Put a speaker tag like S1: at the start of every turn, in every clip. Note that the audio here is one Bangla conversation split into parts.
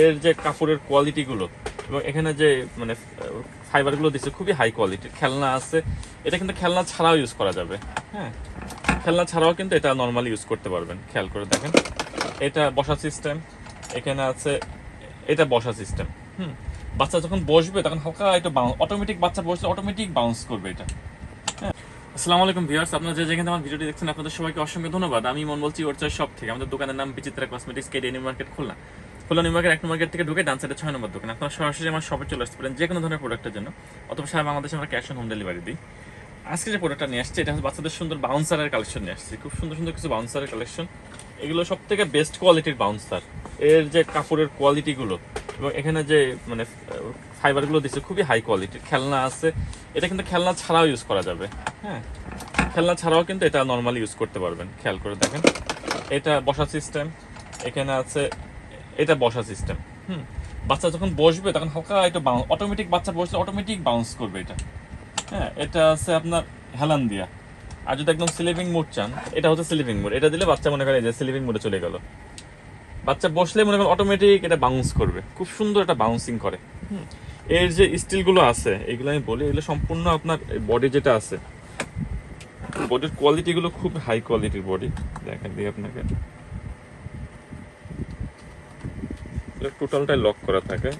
S1: এর যে কাপড়ের কোয়ালিটিগুলো এবং এখানে যে মানে ফাইবারগুলো দিচ্ছে খুবই হাই কোয়ালিটির খেলনা আছে। এটা কিন্তু খেলনা ছাড়াও ইউজ করা যাবে। হ্যাঁ? খেলনা ছাড়াও কিন্তু এটা নর্মালি ইউজ করতে পারবেন। খেয়াল করে দেখেন। এটা বসা সিস্টেম এখানে আছে, এটা বসা সিস্টেম হুম? বাচ্চা যখন বসবে, তখন হালকা একটু বাউন্স অটোমেটিক বাচ্চা বসলে অটোমেটিক বাউন্স করবে এটা। হ্যাঁ? আসসালামু আলাইকুম ভিউয়ার্স আপনারা যে যেখানে আমার ভিডিওটি দেখছেন, আপনাদের সবাইকে অসংখ্য ধন্যবাদ। আমি মন বলছি ওর চয়েস শপ থেকে। আমাদের দোকানের নাম Bichitra cosmetics KD new market Khulna. Khulna new market এক নম্বর গেট থেকে ঢুকে ডান সাইডে ছয় নম্বর দোকান। আপনারা সরাসরি আমার শপে চলে আসতে পারেন যে কোনো ধরনের প্রোডাক্টের জন্য। অথবা সারা বাংলাদেশে আমরা ক্যাশ অন হোম ডেলিভারি দিই। আজকে যে প্রোডাক্টটা নিয়ে আসছে, এটা হচ্ছে বাচ্চাদের সুন্দর বাউন্সারের কালেকশন নিয়ে আসছে। খুব সুন্দর সুন্দর কিছু বাউন্সারের কালেকশন এগুলো সব থেকে বেস্ট কোয়ালিটির বাউন্সার এর যে কাপড়ের কোয়ালিটিগুলো এবং এখানে যে মানে ফাইবারগুলো দিচ্ছে, খুবই হাই কোয়ালিটির খেলনা আছে। এটা কিন্তু খেলনা ছাড়াও ইউজ করা যাবে। হ্যাঁ? খেলনা ছাড়াও কিন্তু এটা নর্মালি ইউজ করতে পারবেন। খেয়াল করে দেখেন। এটা বসা সিস্টেম এখানে আছে এটা বসা সিস্টেম হুম। বাচ্চা যখন বসবে, তখন হালকা একটু অটোমেটিক বাচ্চা বসলে অটোমেটিক বাউন্স করবে এটা। হ্যাঁ এটা আছে আপনার হেলান দিয়া। আর যদি একদম স্লিপিং মোড চান, এটা হচ্ছে স্লিপিং মোড এটা দিলে বাচ্চা মনে করে যে স্লিপিং মোডে চলে গেল। বাচ্চা বসলে মনে করেন অটোমেটিক এটা বাউন্স করবে। খুব সুন্দর এটা বাউন্সিং করে। এর যে স্টিলগুলো আছে, এগুলো আমি বলি, এগুলো সম্পূর্ণ আপনার বডি যেটা আছে বডির কোয়ালিটিগুলো খুব হাই কোয়ালিটির বডি দেখা দিই আপনাকে। টোটালটাই লক করা থাকে।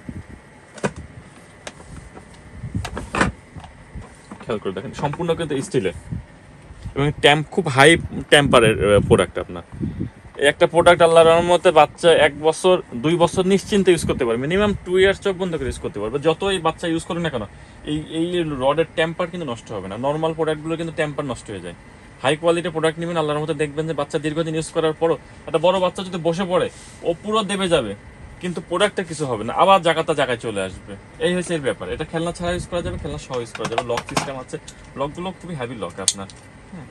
S1: খেয়াল করে দেখেন, সম্পূর্ণ কিন্তু স্টিলের এবং ট্যাম্প খুব হাই টেম্পারের প্রোডাক্ট আপনার। এই একটা প্রোডাক্ট আল্লাহর রহমতে বাচ্চা এক বছর, দুই বছর নিশ্চিন্তে ইউজ করতে পারবে। মিনিমাম টু ইয়ার্স চোখ বন্ধ করে ইউজ করতে পারবে। যতই বাচ্চা ইউজ করুক না কেন, এই এই রডের টেম্পার কিন্তু নষ্ট হবে না। নর্মাল প্রোডাক্টগুলো কিন্তু টেম্পার নষ্ট হয়ে যায়। হাই কোয়ালিটির প্রোডাক্ট নেবেন, আল্লাহর মতো দেখবেন যে বাচ্চা দীর্ঘদিন ইউজ করার পরও একটা বড় বাচ্চা যদি বসে পড়ে, ও পুরো দেবে যাবে। কিন্তু প্রোডাক্টটা কিছু হবে না। আবার জায়গাটা জায়গায় চলে আসবে। এই হচ্ছে এর ব্যাপার। এটা খেলনা ছাড়া ইউজ করা যাবে, খেলনা সহ ইউজ করা যাবে। লক সিস্টেম আছে। লকগুলো খুবই হ্যাভি লক আপনার। হ্যাঁ।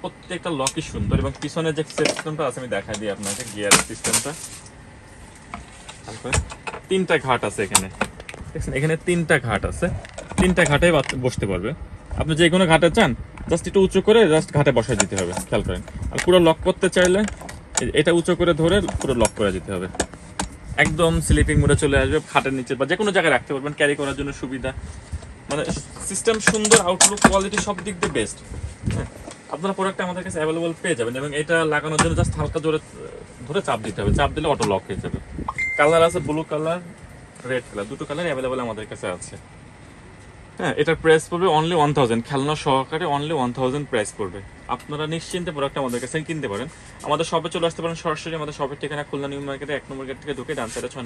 S1: প্রত্যেকটা লকই সুন্দর এবং পিছনে যে সিস্টেমটা আছে, আমি দেখাই দিই আপনাকে গিয়ার সিস্টেমটা তিনটা ঘাট আছে এখানে। দেখছেন, এখানে তিনটা ঘাট আছে। তিনটা ঘাটে বসতে পারবে। আপনি যে কোনো ঘাটে চান জাস্ট একটু উঁচু করে জাস্ট ঘাটে বসাই দিতে হবে। খেয়াল করেন। আর পুরো লক করতে চাইলে, এটা উঁচু করে ধরে পুরো লক করে দিতে হবে। একদম স্লিপিং মোডে চলে আসবে, খাটের নিচে বা যে কোনো জায়গায় রাখতে পারবেন ক্যারি করার জন্য সুবিধা। মানে সিস্টেম সুন্দর আউটলুক কোয়ালিটি সব দিক দিয়ে বেস্ট হ্যাঁ আপনারা প্রোডাক্ট আমাদের কাছে অ্যাভেলেবল পেয়ে যাবেন এবং এটা লাগানোর জন্য জাস্ট হালকা জোরে, ধরে চাপ দিতে হবে। চাপ দিলে অটো লক হয়ে যাবে। কালার আছে ব্লু কালার রেড কালার দুটো কালার অ্যাভেলেবল আমাদের কাছে আছে। হ্যাঁ এটার প্রাইস পড়বে অনলি ওয়ান থাউজেন্ড খেলনা সহকারে অনলি ওয়ান থাউজেন্ড প্রাইস পড়বে। আপনারা নিশ্চিন্তে প্রোডাক্ট আমাদের কাছে কিনতে পারেন। আমাদের শপে চলে আসতে পারেন সরাসরি আমাদের শপের ঠিকানা খুলনা নিউ মার্কেটে এক নম্বর গেট থেকে ঢুকে ডান সাইডে